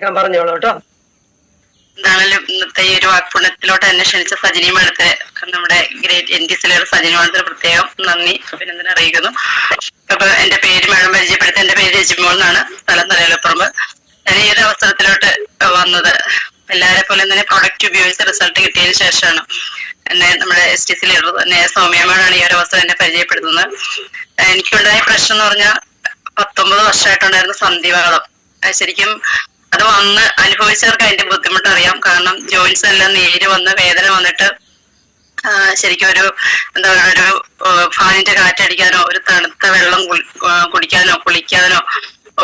കേൾക്കാൻ പറഞ്ഞോളൂ കേട്ടോ. ഇന്നത്തെ ഒരു വാക്പുണ്യത്തിലോട്ട് എന്നെ ക്ഷണിച്ച സജിനി മേഡത്തിന് നമ്മുടെ ഗ്രേറ്റ് എൻ ടി സജിനി പ്രത്യേകം നന്ദി അഭിനന്ദനം അറിയിക്കുന്നു. അപ്പൊ എന്റെ പേര് മേഡം പരിചയപ്പെടുത്തി എന്റെ പേര് രജിമോൾ എന്നാണ് സ്ഥലം തലയിലപ്പുറമ്പ്. ഞാൻ ഈ അവസരത്തിലോട്ട് വന്നത്. എല്ലാരെ പോലെ തന്നെ പ്രൊഡക്റ്റ് ഉപയോഗിച്ച റിസൾട്ട് കിട്ടിയതിന് ശേഷമാണ്. എന്നെ നമ്മുടെ എസ് ടി സി ലീഡർ തന്നെ സൗമ്യമ്മയാണ് ഈ ഒരു അവസരം എന്നെ പരിചയപ്പെടുത്തുന്നത്. എനിക്കുണ്ടായ പ്രശ്നം എന്ന് പറഞ്ഞാൽ പത്തൊമ്പത് വർഷമായിട്ടുണ്ടായിരുന്ന ശരിക്കും അത് വന്ന് അനുഭവിച്ചവർക്ക് അതിന്റെ ബുദ്ധിമുട്ട് അറിയാം കാരണം ജോയിന്റ്സ് എല്ലാം നേരി വന്ന് വേദന വന്നിട്ട് ശരിക്കും ഒരു എന്താ പറയുക ഒരു ഫാനിന്റെ കാറ്റടിക്കാനോ ഒരു തണുത്ത വെള്ളം കുടിക്കാനോ കുളിക്കാനോ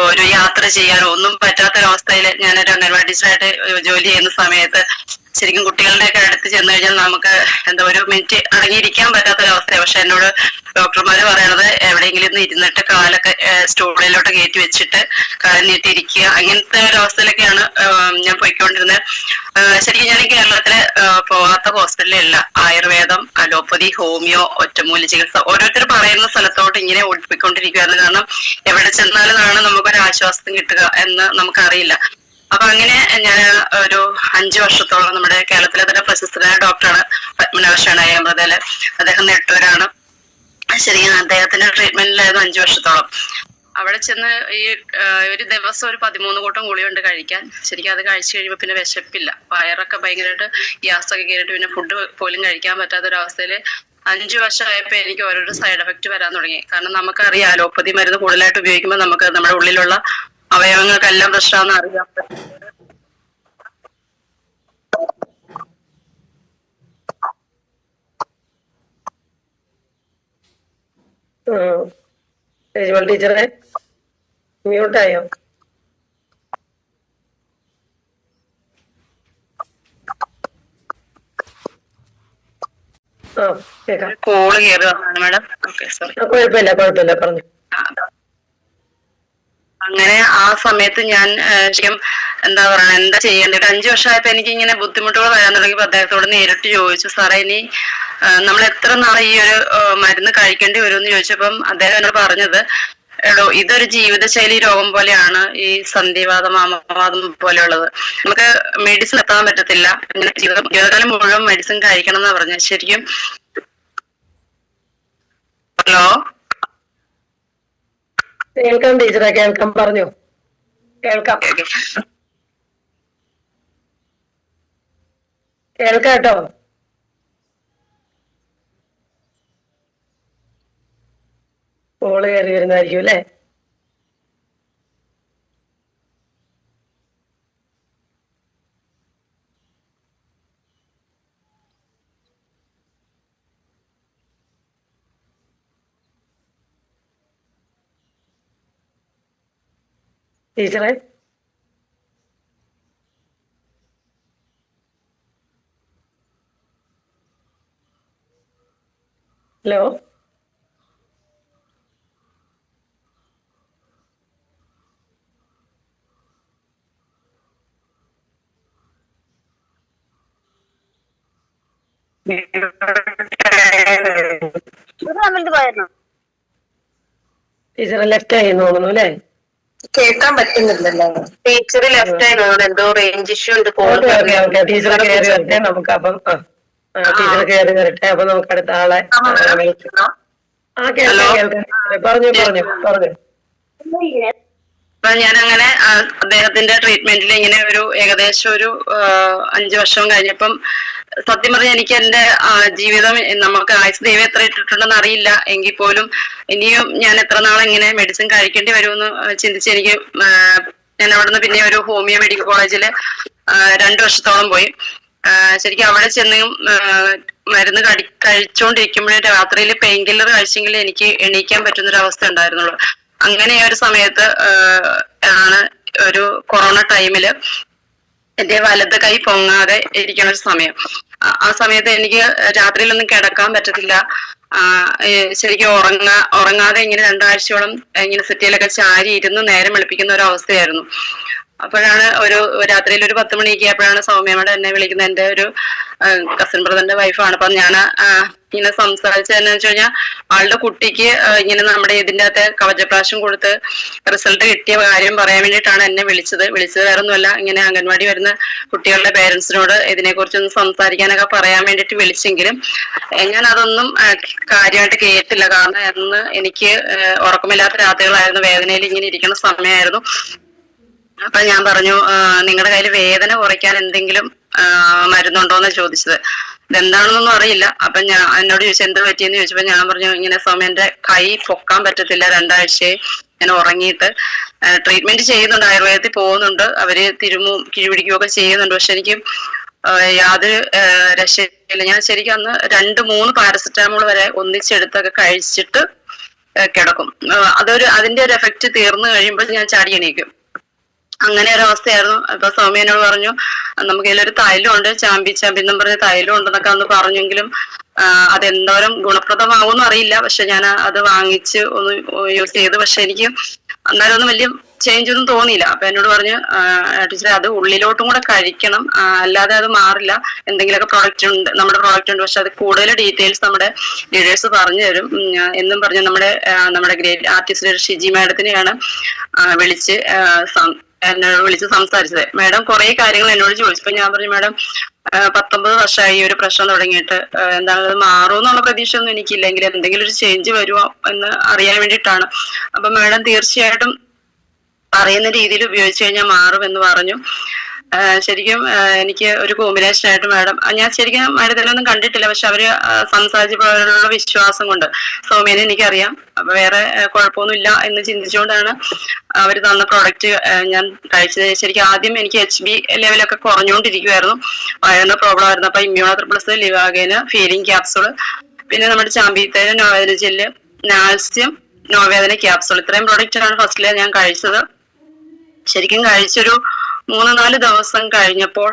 ഒരു യാത്ര ചെയ്യാനോ ഒന്നും പറ്റാത്തൊരവസ്ഥയിൽ ഞാനൊരു അംഗൻവാടി ടീച്ചറായിട്ട് ജോലി ചെയ്യുന്ന സമയത്ത് ശരിക്കും കുട്ടികളുടെ ഒക്കെ അടുത്ത് ചെന്ന് കഴിഞ്ഞാൽ നമുക്ക് എന്താ ഒരു മിനിറ്റ് അടങ്ങിയിരിക്കാൻ പറ്റാത്തൊരവസ്ഥയാണ് പക്ഷെ എന്നോട് ഡോക്ടർമാര് പറയണത് എവിടെയെങ്കിലും ഒന്ന് ഇരുന്നിട്ട് കാലൊക്കെ സ്റ്റൂളിലോട്ട് കയറ്റി വെച്ചിട്ട് കാലം നീട്ടിയിരിക്കുക. അങ്ങനത്തെ ഒരു അവസ്ഥയിലൊക്കെയാണ് ഞാൻ പോയിക്കൊണ്ടിരുന്നത്. ശരിക്കും ഞാൻ കേരളത്തിലെ പോകാത്ത ഹോസ്പിറ്റലില്ല ആയുർവേദം അലോപ്പതി ഹോമിയോ ഒറ്റമൂലി ചികിത്സ ഓരോരുത്തർ പറയുന്ന സ്ഥലത്തോട്ട് ഇങ്ങനെ ഒഴിപ്പിക്കൊണ്ടിരിക്കുകയാണ് കാരണം എവിടെ ചെന്നാലും ആണ് നമുക്കൊരു ആശ്വാസം കിട്ടുക എന്ന് നമുക്കറിയില്ല. അപ്പൊ അങ്ങനെ ഞാൻ ഒരു അഞ്ചു വർഷത്തോളം നമ്മുടെ കേരളത്തിലെ തന്നെ പ്രശസ്തനായ ഡോക്ടറാണ് പത്മനാഭ അമൃതയിൽ അദ്ദേഹം നെട്ടൂരാണ് ശരിക്കും അദ്ദേഹത്തിന്റെ ട്രീറ്റ്മെന്റിലായിരുന്നു അഞ്ചു വർഷത്തോളം. അവിടെ ചെന്ന് ഈ ഒരു ദിവസം ഒരു പതിമൂന്ന് കൂട്ടം ഗുളിയുണ്ട് കഴിക്കാൻ. ശരിക്കും അത് കഴിച്ചു കഴിയുമ്പോൾ പിന്നെ വിശപ്പില്ല. വയറൊക്കെ ഭയങ്കരമായിട്ട് ഗ്യാസൊക്കെ കയറിയിട്ട് പിന്നെ ഫുഡ് പോലും കഴിക്കാൻ പറ്റാത്ത ഒരു അവസ്ഥയിൽ അഞ്ചു വർഷമായപ്പോ എനിക്ക് ഓരോരോ സൈഡ് എഫക്ട് വരാൻ തുടങ്ങി. കാരണം നമുക്കറിയാം അലോപ്പതി മരുന്ന് കൂടുതലായിട്ട് ഉപയോഗിക്കുമ്പോൾ നമുക്ക് നമ്മുടെ ഉള്ളിലുള്ള അവയവങ്ങൾക്കെല്ലാം പ്രശ്നമാണെന്ന് അറിയാം. രജിമൽ ടീച്ചറെ മ്യൂട്ടായോ കോൾ കയറുകയാണ് മാഡം. ഓക്കെ സോറി കുഴപ്പമില്ല കുഴപ്പമില്ല പറഞ്ഞു. അങ്ങനെ ആ സമയത്ത് ഞാൻ ശരിക്കും എന്താ പറയുക എന്താ ചെയ്യേണ്ടത്? അഞ്ചു വർഷമായപ്പോ എനിക്ക് ഇങ്ങനെ ബുദ്ധിമുട്ടുകൾ വരാൻ തുടങ്ങിയപ്പോ അദ്ദേഹത്തോട് നേരിട്ട് ചോദിച്ചു സാറേ ഇനി നമ്മൾ എത്ര നാളെ ഈ ഒരു മരുന്ന് കഴിക്കേണ്ടി വരും എന്ന് ചോദിച്ചപ്പം അദ്ദേഹം എന്നോട് പറഞ്ഞത് എടോ ഇതൊരു ജീവിതശൈലി രോഗം പോലെയാണ് ഈ സന്ധിവാദം ആമവാദം പോലെയുള്ളത്. നമുക്ക് മെഡിസിൻ എത്താൻ പറ്റത്തില്ല. ജീവിതകാലം മുഴുവൻ മെഡിസിൻ കഴിക്കണം എന്നാ പറഞ്ഞത്. ശരിക്കും ഹലോ? കേൾക്കാം ടീച്ചറെ കേൾക്കാം. പറഞ്ഞു. കേൾക്കാം. കേൾക്കാട്ടോ കേട്ടോ. കോൾ കയറി വരുന്നതായിരിക്കും അല്ലേ? ടീച്ചറെ ഹലോ ടീച്ചറെ ലെഫ്റ്റ് ആയി തോന്നുന്നു അല്ലേ? കേൾക്കാൻ പറ്റുന്നില്ലല്ലോ. ടീച്ചർ ലെഫ്റ്റ് ആയി തോന്നുന്നു എന്തോ റേഞ്ച് ഇഷ്യൂ ഉണ്ട്. ടീച്ചറെ കയറി വരട്ടെ. നമുക്ക് അപ്പം ടീച്ചർ കയറി വരട്ടെ. അപ്പൊ നമുക്ക് അടുത്ത ആളെ ആ, കേൾക്കാം കേൾക്കാം. പറഞ്ഞു പറഞ്ഞു പറഞ്ഞു. അപ്പൊ ഞാൻ അങ്ങനെ അദ്ദേഹത്തിന്റെ ട്രീറ്റ്മെന്റിൽ ഇങ്ങനെ ഒരു ഏകദേശം ഒരു അഞ്ചു വർഷം കഴിഞ്ഞപ്പം സത്യം പറഞ്ഞാൽ എനിക്ക് എന്റെ ജീവിതം നമുക്ക് ആയുസ് ദൈവം എത്ര ഇട്ടിട്ടുണ്ടെന്ന് അറിയില്ല. എങ്കിൽ പോലും ഇനിയും ഞാൻ എത്ര നാൾ മെഡിസിൻ കഴിക്കേണ്ടി വരുമെന്ന് ചിന്തിച്ച് എനിക്ക് ഞാൻ അവിടുന്ന് പിന്നെ ഒരു ഹോമിയോ മെഡിക്കൽ കോളേജിൽ രണ്ടു വർഷത്തോളം പോയി. ശരിക്കും അവിടെ ചെന്ന് മരുന്ന് കടി കഴിച്ചുകൊണ്ടിരിക്കുമ്പോഴേ രാത്രിയിൽ പെയിൻ കില്ലർ കഴിച്ചെങ്കിൽ എനിക്ക് എണീക്കാൻ പറ്റുന്ന ഒരു അവസ്ഥ ഉണ്ടായിരുന്നുള്ളൂ. അങ്ങനെ ഒരു സമയത്ത് ആണ് ഒരു കൊറോണ ടൈമിൽ എന്റെ വലത് കൈ പൊങ്ങാതെ ഇരിക്കുന്ന ഒരു സമയം. ആ- സമയത്ത് എനിക്ക് രാത്രിയിലൊന്നും കിടക്കാൻ പറ്റത്തില്ല. ശരിക്കും ഉറങ്ങാ ഉറങ്ങാതെ ഇങ്ങനെ രണ്ടാഴ്ചയോളം ഇങ്ങനെ സെറ്റിയിലൊക്കെ ചാരി ഇരുന്ന് നേരം വെളുപ്പിക്കുന്ന ഒരു അവസ്ഥയായിരുന്നു. അപ്പോഴാണ് ഒരു രാത്രിയിൽ ഒരു പത്ത് മണിക്ക് ആയപ്പോഴാണ് സൗമ്യമ്മയുടെ എന്നെ വിളിക്കുന്നത്. എന്റെ ഒരു കസിൻ ബ്രദറിന്റെ വൈഫാണ് അപ്പൊ ഞാൻ ഇങ്ങനെ സംസാരിച്ചതെന്ന് വെച്ച് കഴിഞ്ഞാൽ ആളുടെ കുട്ടിക്ക് ഇങ്ങനെ നമ്മുടെ ഇതിന്റെ അകത്ത് കവചപ്രാശം കൊടുത്ത് റിസൾട്ട് കിട്ടിയ കാര്യം പറയാൻ വേണ്ടിയിട്ടാണ് എന്നെ വിളിച്ചത്. വിളിച്ചത് വേറെ ഒന്നുമല്ല ഇങ്ങനെ അംഗൻവാടി വരുന്ന കുട്ടികളുടെ പേരൻസിനോട് ഇതിനെക്കുറിച്ചൊന്ന് സംസാരിക്കാനൊക്കെ പറയാൻ വേണ്ടിയിട്ട് വിളിച്ചെങ്കിലും ഞാൻ അതൊന്നും കാര്യമായിട്ട് കേട്ടില്ല. കാരണം അന്ന് എനിക്ക് ഉറക്കമില്ലാത്ത രാത്രികളായിരുന്നു. വേദനയിൽ ഇങ്ങനെ ഇരിക്കുന്ന സമയമായിരുന്നു. അപ്പൊ ഞാൻ പറഞ്ഞു നിങ്ങളുടെ കയ്യിൽ വേദന കുറയ്ക്കാൻ എന്തെങ്കിലും മരുന്നുണ്ടോ മരുന്നുണ്ടോന്ന് ചോദിച്ചത്. ഇതെന്താണെന്നൊന്നും അറിയില്ല. അപ്പൊ ഞാൻ എന്നോട് ചോദിച്ചു എന്ത് പറ്റിയെന്ന്? ചോദിച്ചപ്പോ ഞാൻ പറഞ്ഞു ഇങ്ങനെ സൗമ്യന്റെ കൈ പൊക്കാൻ പറ്റത്തില്ല. രണ്ടാഴ്ചയായി ഞാൻ ഉറങ്ങിയിട്ട് ട്രീറ്റ്മെന്റ് ചെയ്യുന്നുണ്ട്. ആയുർവേദത്തിൽ പോകുന്നുണ്ട്. അവർ തിരുമും കിഴിപിടിക്കുകയൊക്കെ ചെയ്യുന്നുണ്ട്. പക്ഷെ എനിക്ക് യാതൊരു രക്ഷയില്ല. ഞാൻ ശരിക്കും അന്ന് രണ്ട് മൂന്ന് പാരസെറ്റാമോൾ വരെ ഒന്നിച്ചെടുത്തൊക്കെ കഴിച്ചിട്ട് കിടക്കും. അതൊരു അതിന്റെ ഒരു എഫക്റ്റ് തീർന്നു കഴിയുമ്പോൾ ഞാൻ ചാടി എണീക്കും. അങ്ങനെ ഒരു അവസ്ഥയായിരുന്നു. അപ്പൊ സൗമ്യ എന്നോട് പറഞ്ഞു നമുക്ക് ഇതിലൊരു തൈലം ഉണ്ട് ചാമ്പി ചാമ്പി എന്നും പറഞ്ഞ തൈലം ഉണ്ടെന്നൊക്കെ അന്ന് പറഞ്ഞെങ്കിലും അതെന്തോരം ഗുണപ്രദമാകുമെന്ന് അറിയില്ല. പക്ഷെ ഞാൻ അത് വാങ്ങിച്ച് ഒന്ന് യൂസ് ചെയ്തു. പക്ഷെ എനിക്ക് അന്നേരം ഒന്നും വലിയ ചേഞ്ച് ഒന്നും തോന്നിയില്ല. അപ്പൊ എന്നോട് പറഞ്ഞു ടീച്ചറെ അത് ഉള്ളിലോട്ടും കൂടെ കഴിക്കണം. അല്ലാതെ അത് മാറില്ല. എന്തെങ്കിലുമൊക്കെ പ്രോഡക്റ്റ് ഉണ്ട് നമ്മുടെ പ്രോഡക്റ്റ് ഉണ്ട്. പക്ഷെ അത് കൂടുതൽ ഡീറ്റെയിൽസ് നമ്മുടെ ലീഡേഴ്സ് പറഞ്ഞു തരും. എന്നും പറഞ്ഞ് നമ്മുടെ നമ്മുടെ ഗ്രേറ്റ് ആർട്ടിസ്റ്റ് ഷിജി മാഡത്തിനെയാണ് വിളിച്ച് എന്നോട് വിളിച്ച് സംസാരിച്ചത്. മാഡം കുറെ കാര്യങ്ങൾ എന്നോട് ചോദിച്ചപ്പോ ഞാൻ പറഞ്ഞു മാഡം പത്തൊമ്പത് വർഷമായി ഒരു പ്രശ്നം തുടങ്ങിയിട്ട് എന്താണ് അത് മാറുമെന്നുള്ള പ്രതീക്ഷ ഒന്നും എനിക്കില്ലെങ്കിൽ എന്തെങ്കിലും ഒരു ചേഞ്ച് വരുമോ എന്ന് അറിയാൻ വേണ്ടിയിട്ടാണ്. അപ്പൊ മാഡം തീർച്ചയായിട്ടും പറയുന്ന രീതിയിൽ ഉപയോഗിച്ചു കഴിഞ്ഞാൽ മാറും എന്ന് പറഞ്ഞു. ശരിക്കും എനിക്ക് ഒരു കോമ്പിനേഷൻ ആയിട്ട് മാഡം ഞാൻ ശരിക്കും മാഡത്തിനൊന്നും കണ്ടിട്ടില്ല. പക്ഷെ അവർ സംസാരിച്ചപ്പോഴുള്ള വിശ്വാസം കൊണ്ട്. സൗമ്യനെ എനിക്കറിയാം. അപ്പൊ വേറെ കുഴപ്പമൊന്നുമില്ല എന്ന് ചിന്തിച്ചുകൊണ്ടാണ് അവർ തന്ന പ്രോഡക്റ്റ് ഞാൻ കഴിച്ചത്. ശരിക്കും ആദ്യം എനിക്ക് എച്ച് ബി ലെവലൊക്കെ കുറഞ്ഞുകൊണ്ടിരിക്കുമായിരുന്നു വയറിന് പ്രോബ്ലം ആയിരുന്നു. അപ്പൊ ഇമ്മ്യൂണോത്ര ത്രിപ്ലസ് ലിവാഗേന് ഫീലിംഗ് ക്യാപ്സൂൾ പിന്നെ നമ്മുടെ ചാമ്പിത്തേന് നോവേദന ജെല്ല് നാൽസ്യം നോവേദന ക്യാപ്സൂൾ ഇത്രയും പ്രോഡക്റ്റ് പ്രോഡക്റ്റാണ് ഫസ്റ്റിലെ ഞാൻ കഴിച്ചത്. ശരിക്കും കഴിച്ചൊരു മൂന്ന് നാല് ദിവസം കഴിഞ്ഞപ്പോൾ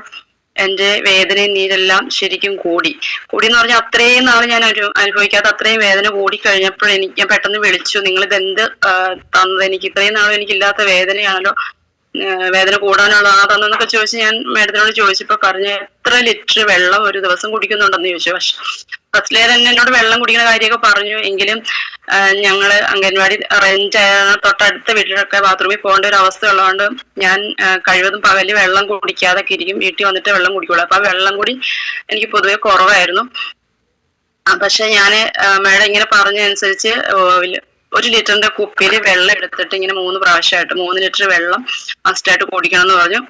എന്റെ വേദനയും നീരെല്ലാം ശരിക്കും കൂടി. കൂടി എന്ന് പറഞ്ഞാൽ അത്രയും നാൾ ഞാൻ ഒരു അനുഭവിക്കാത്ത അത്രയും വേദന കൂടി കഴിഞ്ഞപ്പോൾ എനിക്ക് ഞാൻ പെട്ടെന്ന് വിളിച്ചു നിങ്ങൾ ഇത് എന്ത് തന്നത്? എനിക്ക് ഇത്രയും നാളും എനിക്കില്ലാത്ത വേദനയാണല്ലോ വേദന കൂടാനുള്ളതാണോ തന്നെന്നൊക്കെ ചോദിച്ച് ഞാൻ മേഡത്തിനോട് ചോദിച്ചപ്പോ പറഞ്ഞു എത്ര ലിറ്റർ വെള്ളം ഒരു ദിവസം കുടിക്കുന്നുണ്ടെന്ന് ചോദിച്ചു. പക്ഷെ ഫസ്റ്റിലെ തന്നെ എന്നോട് വെള്ളം കുടിക്കുന്ന കാര്യമൊക്കെ പറഞ്ഞു. എങ്കിലും ഞങ്ങൾ അംഗൻവാടി റേഞ്ച് തൊട്ടടുത്ത വീട്ടിലൊക്കെ ബാത്റൂമിൽ പോകേണ്ട ഒരു അവസ്ഥ ഉള്ളതുകൊണ്ട് ഞാൻ കഴിവതും പകൽ വെള്ളം കുടിക്കാതെ ഇരിക്കും. വീട്ടിൽ വന്നിട്ട് വെള്ളം കുടിക്കുള്ളൂ. അപ്പൊ വെള്ളം കൂടി എനിക്ക് പൊതുവെ കുറവായിരുന്നു. പക്ഷെ ഞാൻ മേഡം ഇങ്ങനെ പറഞ്ഞതനുസരിച്ച് ഒരു ലിറ്ററിന്റെ കുപ്പിയിൽ വെള്ളം എടുത്തിട്ട് ഇങ്ങനെ മൂന്ന് പ്രാവശ്യമായിട്ട് മൂന്ന് ലിറ്റർ വെള്ളം മസ്റ്റായിട്ട് കുടിക്കണം എന്ന് പറഞ്ഞു.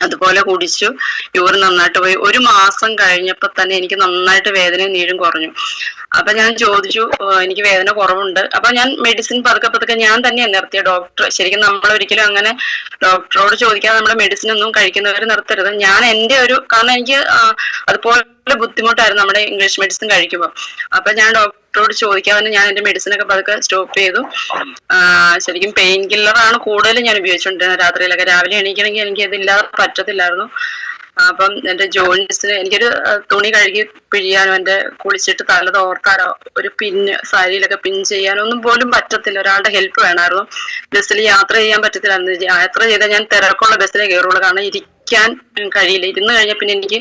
അതുപോലെ കുടിച്ചു. യൂറിൻ നന്നായിട്ട് പോയി. ഒരു മാസം കഴിഞ്ഞപ്പോ തന്നെ എനിക്ക് നന്നായിട്ട് വേദന നീഴും കുറഞ്ഞു. അപ്പൊ ഞാൻ ചോദിച്ചു എനിക്ക് വേദന കുറവുണ്ട്. അപ്പൊ ഞാൻ മെഡിസിൻ പതുക്കെ പതുക്കെ ഞാൻ തന്നെ നിർത്തിയ ഡോക്ടർ ശരിക്കും നമ്മൾ ഒരിക്കലും അങ്ങനെ ഡോക്ടറോട് ചോദിക്കാതെ നമ്മൾ മെഡിസിൻ ഒന്നും കഴിക്കുന്നവർ നിർത്തരുത്. ഞാൻ എന്റെ ഒരു കാരണം എനിക്ക് അതുപോലെ ബുദ്ധിമുട്ടായിരുന്നു നമ്മുടെ ഇംഗ്ലീഷ് മെഡിസിൻ കഴിക്കുമ്പോൾ അപ്പൊ ഞാൻ ഡോക്ടറോട് ചോദിക്കാമെന്ന് ഞാൻ എന്റെ മെഡിസിൻ ഒക്കെ പതുക്കെ സ്റ്റോപ്പ് ചെയ്തു. ശരിക്കും പെയിൻ കില്ലറാണ് കൂടുതലും ഞാൻ ഉപയോഗിച്ചുകൊണ്ടിരുന്നത് രാത്രിയിലൊക്കെ രാവിലെ എണീക്കണമെങ്കിൽ എനിക്ക് ഇതില്ലാതെ പറ്റത്തില്ലായിരുന്നു. അപ്പം എന്റെ ജോയിൻസിന് എനിക്കൊരു തുണി കഴുകി പിഴിയാനോ എന്റെ കുളിച്ചിട്ട് തല തോർത്താനോ ഒരു പിന്ന് സാരിയിലൊക്കെ പിൻ ചെയ്യാനോ ഒന്നും പോലും പറ്റത്തില്ല. ഒരാളുടെ ഹെൽപ്പ് വേണമായിരുന്നു. ബസ്സിൽ യാത്ര ചെയ്യാൻ പറ്റത്തില്ലായിരുന്നു. യാത്ര ചെയ്താൽ ഞാൻ തിരക്കുള്ള ബസ്സിലേ കയറുള്ളൂ. കാരണം ഇരിക്കാൻ കഴിയില്ല. ഇരുന്ന് കഴിഞ്ഞാൽ പിന്നെ എനിക്ക്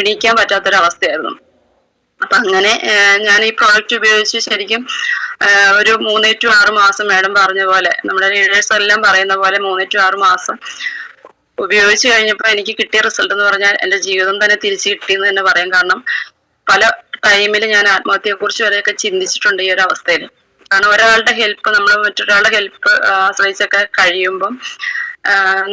എണീക്കാൻ പറ്റാത്തൊരവസ്ഥയായിരുന്നു. അപ്പൊ അങ്ങനെ ഞാൻ ഈ പ്രോഡക്റ്റ് ഉപയോഗിച്ച് ശരിക്കും ഒരു മൂന്ന് ടു ആറ് മാസം മാഡം പറഞ്ഞ പോലെ നമ്മുടെ ലീഡേഴ്സ് എല്ലാം പറയുന്ന പോലെ മൂന്ന് ടു ആറ് മാസം ഉപയോഗിച്ച് കഴിഞ്ഞപ്പോൾ എനിക്ക് കിട്ടിയ റിസൾട്ട് എന്ന് പറഞ്ഞാൽ എന്റെ ജീവിതം തന്നെ തിരിച്ചു കിട്ടിയെന്ന് തന്നെ പറയാം. കാരണം പല ടൈമിൽ ഞാൻ ആത്മഹത്യയെ കുറിച്ച് വരെയൊക്കെ ചിന്തിച്ചിട്ടുണ്ട് ഈ ഒരു അവസ്ഥയിൽ. കാരണം ഒരാളുടെ ഹെൽപ്പ് നമ്മൾ മറ്റൊരാളുടെ ഹെൽപ്പ് ആശ്രയിച്ചൊക്കെ കഴിയുമ്പം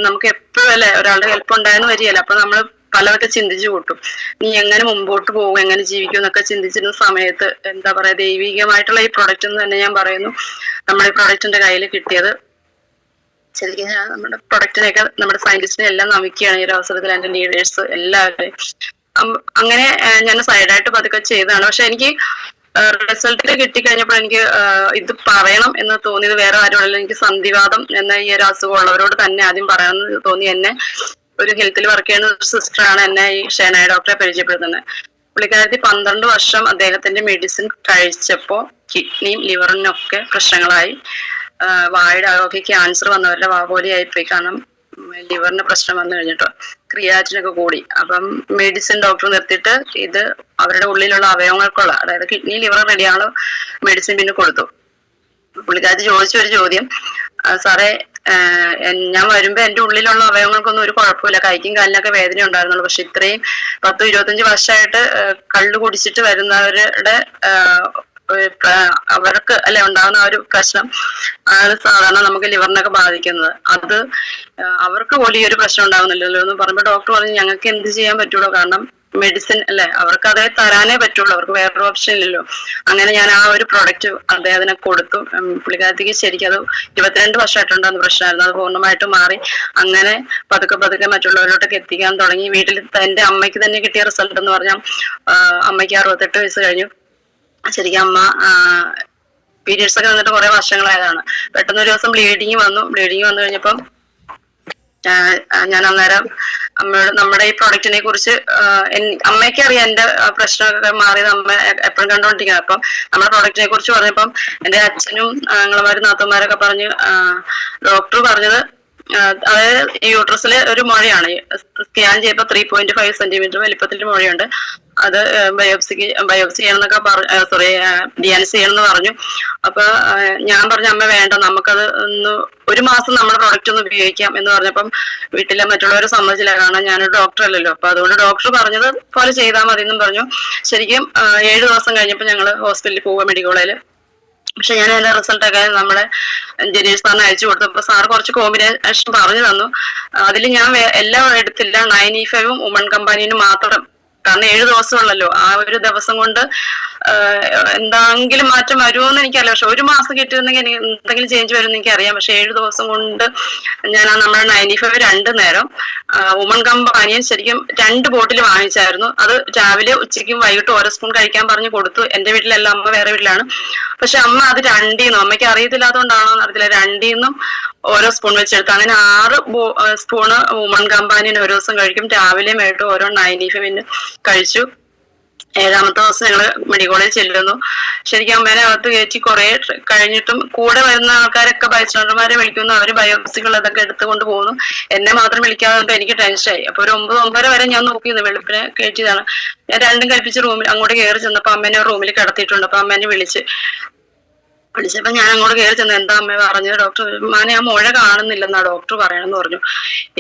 നമുക്ക് എപ്പോഴും അല്ലെ ഒരാളുടെ ഹെൽപ്പ് ഉണ്ടായെന്ന് വരികയല്ല. അപ്പൊ നമ്മൾ പലതൊക്കെ ചിന്തിച്ചു കൂട്ടും. നീ എങ്ങനെ മുമ്പോട്ട് പോകും എങ്ങനെ ജീവിക്കും എന്നൊക്കെ ചിന്തിച്ചിരുന്ന സമയത്ത് എന്താ പറയാ ദൈവികമായിട്ടുള്ള ഈ പ്രൊഡക്റ്റ് എന്ന് തന്നെ ഞാൻ പറയുന്നു. നമ്മുടെ ഈ പ്രൊഡക്റ്റിന്റെ കയ്യിൽ കിട്ടിയത്. ശരിക്കും ഞാൻ നമ്മുടെ പ്രൊഡക്റ്റിനെയൊക്കെ നമ്മുടെ സയന്റിസ്റ്റിനെ എല്ലാം നമിക്കുകയാണ് ഈ ഒരു അവസരത്തിൽ എന്റെ ലീഡേഴ്സ് എല്ലാവരെയും. അങ്ങനെ ഞാൻ സൈഡായിട്ട് പതുക്കെ ചെയ്തതാണ്. പക്ഷെ എനിക്ക് റിസൾട്ട് കിട്ടിക്കഴിഞ്ഞപ്പോൾ എനിക്ക് ഇത് പറയണം എന്ന് തോന്നിയത് വേറെ ആരുമല്ല എനിക്ക് സന്ധിവാദം എന്ന ഈ ഒരു അസുഖമുള്ളവരോട് തന്നെ ആദ്യം പറയണമെന്ന് തോന്നി എന്നെ. ഒരു ഹെൽത്തിൽ വർക്ക് ചെയ്യുന്ന ഒരു സിസ്റ്ററാണ് എന്നെ ഈ ഷേനായ ഡോക്ടറെ പരിചയപ്പെടുത്തുന്നത്. പുള്ളിക്കാരത്തി പന്ത്രണ്ട് വർഷം അദ്ദേഹത്തിന്റെ മെഡിസിൻ കഴിച്ചപ്പോ കിഡ്നിയും ലിവറിനും ഒക്കെ പ്രശ്നങ്ങളായി. വായുടെ അകമൊക്കെ ക്യാൻസർ വന്നവരുടെ വാ പോലെയായി പോയി. കാരണം ലിവറിന് പ്രശ്നം വന്നു കഴിഞ്ഞിട്ടോ ക്രിയാറ്റിനൊക്കെ കൂടി. അപ്പം മെഡിസിൻ ഡോക്ടർ നിർത്തിയിട്ട് ഇത് അവരുടെ ഉള്ളിലുള്ള അവയവങ്ങൾക്കുള്ള അതായത് കിഡ്നി ലിവർ റെഡിയാണോ മെഡിസിൻ പിന്നെ കൊടുത്തു. പുള്ളിക്കാരത്തി ചോദിച്ച ഒരു ചോദ്യം "ആ, സാറേ ഞാൻ വരുമ്പോ എന്റെ ഉള്ളിലുള്ള അവയവങ്ങൾക്കൊന്നും ഒരു കുഴപ്പമില്ല. കൈക്കും കാലിനൊക്കെ വേദന ഉണ്ടായിരുന്നുള്ളൂ. പക്ഷെ ഇത്രയും പത്തും ഇരുപത്തഞ്ച് വർഷമായിട്ട് കള്ളു കുടിച്ചിട്ട് വരുന്നവരുടെ അവർക്ക് അല്ലെ ഉണ്ടാകുന്ന ഒരു പ്രശ്നം ആണ് സാധാരണ നമുക്ക് ലിവറിനൊക്കെ ബാധിക്കുന്നത്. അത് അവർക്ക് പോലും ഈ ഒരു പ്രശ്നം ഉണ്ടാകുന്നില്ലല്ലോ എന്ന് പറയുമ്പോൾ ഡോക്ടർ പറഞ്ഞു ഞങ്ങൾക്ക് എന്ത് ചെയ്യാൻ പറ്റുള്ളൂ കാരണം മെഡിസിൻ അല്ലെ? അവർക്ക് അതേ തരാനേ പറ്റുള്ളൂ. അവർക്ക് വേറൊരു ഓപ്ഷൻ ഇല്ലല്ലോ. അങ്ങനെ ഞാൻ ആ ഒരു പ്രൊഡക്റ്റ് അദ്ദേഹത്തിന് കൊടുത്തു. പുള്ളിക്കാരത്തേക്ക് ശരിക്കും അത് ഇരുപത്തിരണ്ട് വർഷമായിട്ടുണ്ടാകുന്ന പ്രശ്നമായിരുന്നു. അത് പൂർണമായിട്ട് മാറി. അങ്ങനെ പതുക്കെ പതുക്കെ മറ്റുള്ളവരിലോട്ടൊക്കെ എത്തിക്കാൻ തുടങ്ങി. വീട്ടിൽ എന്റെ അമ്മയ്ക്ക് തന്നെ കിട്ടിയ റിസൾട്ട് എന്ന് പറഞ്ഞാൽ അമ്മയ്ക്ക് അറുപത്തെട്ട് വയസ്സ് കഴിഞ്ഞു. ശരിക്കും അമ്മ പീരിയഡ്സ് ഒക്കെ വന്നിട്ട് കുറെ വർഷങ്ങളായതാണ്. പെട്ടെന്ന് ഒരു ദിവസം ബ്ലീഡിങ് വന്നു. ബ്ലീഡിങ് വന്നു കഴിഞ്ഞപ്പം ഞാൻ അന്നേരം അമ്മയോട് നമ്മുടെ ഈ പ്രൊഡക്റ്റിനെ കുറിച്ച് അമ്മയ്ക്ക് അറിയാം എന്റെ പ്രശ്നമൊക്കെ മാറിയത് അമ്മ എപ്പോഴും കണ്ടുകൊണ്ടിരിക്കുന്നത് അപ്പം നമ്മുടെ പ്രൊഡക്റ്റിനെ കുറിച്ച് പറഞ്ഞപ്പം എന്റെ അച്ഛനും ആങ്ങളമാരും നാത്തന്മാരൊക്കെ പറഞ്ഞു ഡോക്ടർ പറഞ്ഞത് അതായത് യൂട്രസിലെ ഒരു മുഴയാണ്. സ്കാൻ ചെയ്തപ്പോൾ ത്രീ പോയിന്റ് ഫൈവ് സെന്റിമീറ്റർ വലിപ്പത്തിന്റെ മുഴയുണ്ട്. അത് ബയോപ്സിക്ക് ബയോപ്സി ചെയ്യണമെന്നൊക്കെ പറഞ്ഞു സോറി ഡിയാൻസ് ചെയ്യണമെന്ന് പറഞ്ഞു. അപ്പൊ ഞാൻ പറഞ്ഞു അമ്മ വേണ്ട നമുക്കത് ഒന്ന് ഒരു മാസം നമ്മുടെ പ്രൊഡക്റ്റ് ഒന്ന് ഉപയോഗിക്കാം എന്ന് പറഞ്ഞപ്പം വീട്ടിലെ മറ്റുള്ളവരെ സമ്മതിച്ചില്ല. കാരണം ഞാനൊരു ഡോക്ടർ അല്ലല്ലോ. അപ്പൊ അതുകൊണ്ട് ഡോക്ടർ പറഞ്ഞത് പോലെ ചെയ്താൽ മതി എന്നും പറഞ്ഞു. ശരിക്കും ഏഴു ദിവസം കഴിഞ്ഞപ്പോൾ ഞങ്ങൾ ഹോസ്പിറ്റലിൽ പോവുക മെഡിക്കൽ കോളേജിൽ പക്ഷെ ഞാൻ അതിന്റെ റിസൾട്ട് ഒക്കെ നമ്മളെ ജനീഷ് സാറിന് അയച്ചു കൊടുത്തു അപ്പൊ സാർ കുറച്ച് കോമ്പിനേഷൻ പറഞ്ഞു തന്നു. അതിൽ ഞാൻ എല്ലാം എടുത്തില്ല. നയന്റി ഫൈവും ഉമൺ കമ്പാനിയും മാത്രം കാരണം ഏഴ് ദിവസമുള്ളല്ലോ. ആ ഒരു ദിവസം കൊണ്ട് എന്താങ്കിലും മാറ്റം വരുമോ എന്ന് എനിക്കറിയില്ല. പക്ഷെ ഒരു മാസം കിട്ടിയിരുന്നെങ്കിൽ എനിക്ക് എന്തെങ്കിലും ചേഞ്ച് വരും എനിക്ക് അറിയാം പക്ഷെ ഏഴു ദിവസം കൊണ്ട് ഞാൻ ആ നമ്മുടെ നയന്റി ഫൈവ് രണ്ട് നേരം ഉമൺ കമ്പാനിയൻ ശരിക്കും രണ്ട് ബോട്ടിൽ വാങ്ങിച്ചായിരുന്നു. അത് രാവിലെ ഉച്ചയ്ക്കും വൈകിട്ടും ഓരോ സ്പൂൺ കഴിക്കാൻ പറഞ്ഞ് കൊടുത്തു. എന്റെ വീട്ടിലല്ല അമ്മ വേറെ വീട്ടിലാണ്. പക്ഷെ അമ്മ അത് രണ്ടീന്നും അമ്മയ്ക്ക് അറിയത്തില്ലാത്തതുകൊണ്ടാണോ എന്ന് അറിയത്തില്ല. രണ്ടീന്നും ഓരോ സ്പൂൺ വെച്ചെടുക്കുക അങ്ങനെ ആറ് സ്പൂണ് ഉമൺ കമ്പാനിയൻ ഒരു ദിവസം കഴിക്കും. രാവിലെയും വൈകിട്ടും ഓരോ നയന്റി പിന്നെ കഴിച്ചു. ഏഴാമത്തെ ദിവസം മെഡിക്കൽ കോളേജ് ചെല്ലുന്നു. ശരിക്കും അമ്മേനെ അകത്ത് കയറ്റി കുറെ കഴിഞ്ഞിട്ടും കൂടെ വരുന്ന ആൾക്കാരൊക്കെ ബൈസ്റ്റാൻഡർമാരെ വിളിക്കുന്നു. അവർ ബയോപ്സികൾ അതൊക്കെ എടുത്തുകൊണ്ട് പോകുന്നു. എന്നെ മാത്രം വിളിക്കാതെ എനിക്ക് ടെൻഷനായി അപ്പൊ ഒരു ഒമ്പത് ഒമ്പതര വരെ ഞാൻ നോക്കിയിരുന്നു വെളുപ്പിനെ കയറ്റിയതാണ്. ഞാൻ രണ്ടും കൽപ്പിച്ച് റൂമിൽ അങ്ങോട്ട് കയറി ചെന്നപ്പോ അമ്മേനെ റൂമിൽ കിടത്തിയിട്ടുണ്ട്. അപ്പൊ അമ്മേനെ വിളിച്ച് വിളിച്ചപ്പോ ഞാൻ അങ്ങോട്ട് കയറി ചെന്ന് എന്താ അമ്മ പറഞ്ഞു ഡോക്ടർ മാനെ ആ മുഴ കാണുന്നില്ലെന്നാ ഡോക്ടർ പറയണമെന്ന് പറഞ്ഞു.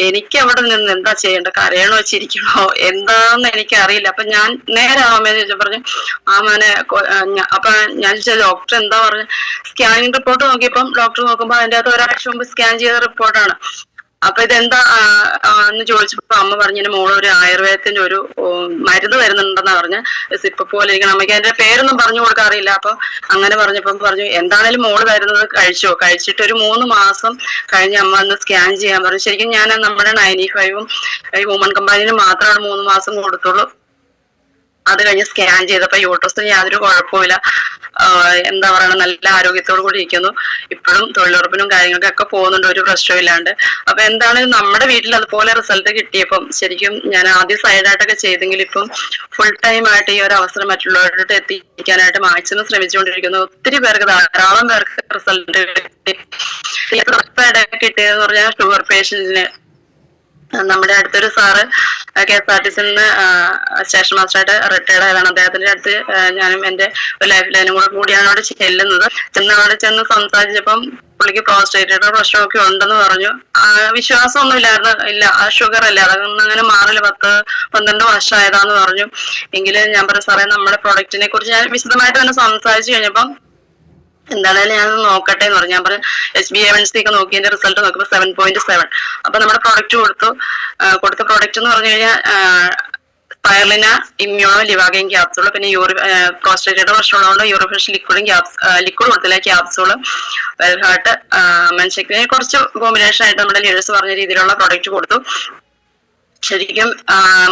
എനിക്ക് അവിടെ നിന്ന് എന്താ ചെയ്യേണ്ട? കരയണോ ചിരിക്കണോ? എന്താന്ന് എനിക്ക് അറിയില്ല അപ്പൊ ഞാൻ നേരെ ആ അമ്മയെന്ന് ചോദിച്ചു പറഞ്ഞു ആ മോനെ അപ്പൊ ഞാൻ ചോദിച്ച ഡോക്ടർ എന്താ പറഞ്ഞു സ്കാനിങ് റിപ്പോർട്ട് നോക്കിയപ്പം ഡോക്ടർ നോക്കുമ്പോ അതിന്റെ അകത്ത് ഒരാഴ്ച മുമ്പ് സ്കാൻ ചെയ്ത റിപ്പോർട്ടാണ് അപ്പൊ ഇതെന്താ എന്ന് ചോദിച്ചപ്പോ അമ്മ പറഞ്ഞു മോൾ ഒരു ആയുർവേദത്തിന്റെ ഒരു മരുന്ന് വരുന്നുണ്ടെന്നാ പറഞ്ഞ്. സിപ്പ് പോലെ ഇരിക്കണം അമ്മയ്ക്ക് അതിന്റെ പേരൊന്നും പറഞ്ഞു കൊടുക്കാറില്ല അപ്പൊ അങ്ങനെ പറഞ്ഞപ്പം പറഞ്ഞു എന്താണേലും മോൾ വരുന്നത് കഴിച്ചോ? കഴിച്ചിട്ട് ഒരു മൂന്ന് മാസം കഴിഞ്ഞ് അമ്മ ഒന്ന് സ്കാൻ ചെയ്യാൻ പറഞ്ഞു. ശരിക്കും ഞാൻ നമ്മുടെ നയന്റി ഫൈവും ഈ വുമൺ കമ്പാനിന് മാത്രമാണ് മൂന്ന് മാസം കൊടുത്തുള്ളൂ. അത് കഴിഞ്ഞ് സ്കാൻ ചെയ്തപ്പോ യൂട്രസിന് യാതൊരു കുഴപ്പമില്ല എന്താ പറയണ നല്ല ആരോഗ്യത്തോടു കൂടി ഇരിക്കുന്നു. ഇപ്പോഴും തൊഴിലുറപ്പിനും കാര്യങ്ങൾക്കൊക്കെ പോകുന്നുണ്ട് ഒരു പ്രശ്നവും ഇല്ലാണ്ട്. അപ്പൊ എന്താണ് നമ്മുടെ വീട്ടിൽ അതുപോലെ റിസൾട്ട് കിട്ടിയപ്പം ശരിക്കും ഞാൻ ആദ്യം സൈഡായിട്ടൊക്കെ ചെയ്തെങ്കിലും ഇപ്പം ഫുൾ ടൈം ആയിട്ട് ഈ ഒരു അവസരം മറ്റുള്ളവരുടെ എത്തിക്കാനായിട്ട് മാക്സിമം ശ്രമിച്ചുകൊണ്ടിരിക്കുന്നു. ഒത്തിരി പേർക്ക് ധാരാളം പേർക്ക് റിസൾട്ട് കിട്ടി. കിട്ടിയതെന്ന് പറഞ്ഞാൽ ഷുഗർ പേഷ്യന്റിന് നമ്മുടെ അടുത്തൊരു sir K S R T സിയിൽ നിന്ന് സ്റ്റേഷൻ മാസ്റ്ററായിട്ട് റിട്ടയർഡ് ആയതാണ്. അദ്ദേഹത്തിന്റെ അടുത്ത് ഞാനും എന്റെ ഒരു ലൈഫ് ലൈനും കൂടെ കൂടിയാണ് അവിടെ ചെല്ലുന്നത്. ചെന്ന് അവിടെ ചെന്ന് സംസാരിച്ചപ്പം പുള്ളിക്ക് പ്രോസ്റ്റേറ്റയുടെ പ്രശ്നമൊക്കെ ഉണ്ടെന്ന് പറഞ്ഞു. വിശ്വാസമൊന്നും ഇല്ലായിരുന്നു. ഇല്ല ഷുഗർ അല്ല. അതൊന്നും അങ്ങനെ മാറില്ല. പത്ത് പന്ത്രണ്ട് വർഷമായതാന്ന് പറഞ്ഞു. എങ്കിലും ഞാൻ പറഞ്ഞു സാറേ നമ്മുടെ പ്രൊഡക്റ്റിനെ കുറിച്ച് ഞാൻ വിശദമായിട്ട് തന്നെ സംസാരിച്ചു കഴിഞ്ഞപ്പം എന്താണേലും ഞാൻ നോക്കട്ടെ എന്ന് പറഞ്ഞു. ഞാൻ പറഞ്ഞു എസ് ബി എവൻസി ഒക്കെ നോക്കി എന്റെ റിസൾട്ട് നോക്കുമ്പോൾ സെവൻ പോയിന്റ് സെവൻ അപ്പൊ നമ്മുടെ പ്രോഡക്റ്റ് കൊടുത്തു. കൊടുത്ത പ്രോഡക്റ്റ് എന്ന് പറഞ്ഞു കഴിഞ്ഞാൽ പയർലിന ഇമ്മ്യൂണോ ലിവാഗയും ക്യാപ്സൂൾ പിന്നെ യൂറി പ്രോസ്റ്റേറ്റയുടെ പ്രശ്നമുള്ളതുകൊണ്ട് യൂറിഫിഷ് ലിക്വിഡും ക്യാപ്സ് ലിക്വിഡ് കൊടുത്തില്ല ക്യാപ്സൂൾ വെൽഹാർട്ട് മനുഷ്യക്ക് കുറച്ച് കോമ്പിനേഷൻ ആയിട്ട് നമ്മുടെ ലീഡേഴ്സ് പറഞ്ഞ രീതിയിലുള്ള പ്രോഡക്റ്റ് കൊടുത്തു. ശരിക്കും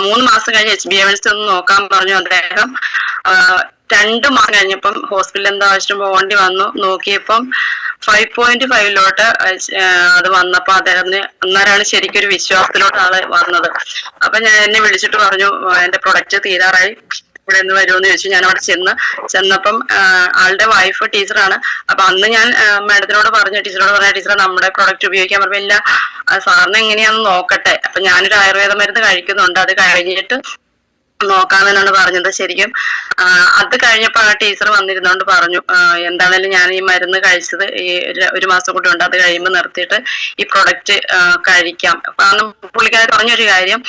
മൂന്ന് മാസം കഴിഞ്ഞ് എച്ച് ബി എവൻസ് ഒന്ന് നോക്കാൻ പറഞ്ഞു അദ്ദേഹം. രണ്ട് മാസം കഴിഞ്ഞപ്പം ഹോസ്പിറ്റലിൽ എന്താ ആവശ്യം പോകേണ്ടി വന്നു. നോക്കിയപ്പം ഫൈവ് പോയിന്റ് ഫൈവിലോട്ട് അത് വന്നപ്പോ അദ്ദേഹത്തിന് അന്നേരമാണ് ശരിക്കും ഒരു വിശ്വാസത്തിലോട്ട് ആൾ വന്നത്. അപ്പൊ ഞാൻ എന്നെ വിളിച്ചിട്ട് പറഞ്ഞു "ആ, എന്റെ പ്രൊഡക്റ്റ് തീരാറായി. ഇവിടെ നിന്ന് വരുമെന്ന് ചോദിച്ചു. ഞാൻ അവിടെ ചെന്ന് ചെന്നപ്പം ആളുടെ വൈഫ് ടീച്ചറാണ് അപ്പൊ അന്ന് ഞാൻ മാഡത്തിനോട് പറഞ്ഞു ടീച്ചറോട് പറഞ്ഞ ടീച്ചറെ നമ്മുടെ പ്രൊഡക്റ്റ് ഉപയോഗിക്കാൻ പറഞ്ഞില്ല. സാറിന് എങ്ങനെയാണെന്ന് നോക്കട്ടെ. അപ്പൊ ഞാനൊരു ആയുർവേദ മരുന്ന് കഴിക്കുന്നുണ്ട്. അത് കഴിഞ്ഞിട്ട് നോക്കാമെന്നാണ് പറഞ്ഞത് ശരിക്കും. അത് കഴിഞ്ഞപ്പോൾ ആ ടീച്ചർ വന്നിരുന്നോണ്ട് പറഞ്ഞു എന്താണേലും ഞാൻ ഈ മരുന്ന് കഴിച്ചത് ഈ ഒരു- മാസം കൂടി ഉണ്ട് അത് കഴിയുമ്പോൾ നിർത്തിയിട്ട് ഈ പ്രൊഡക്റ്റ് കഴിക്കാം. അന്ന് പുള്ളിക്കാരി പറഞ്ഞൊരു കാര്യം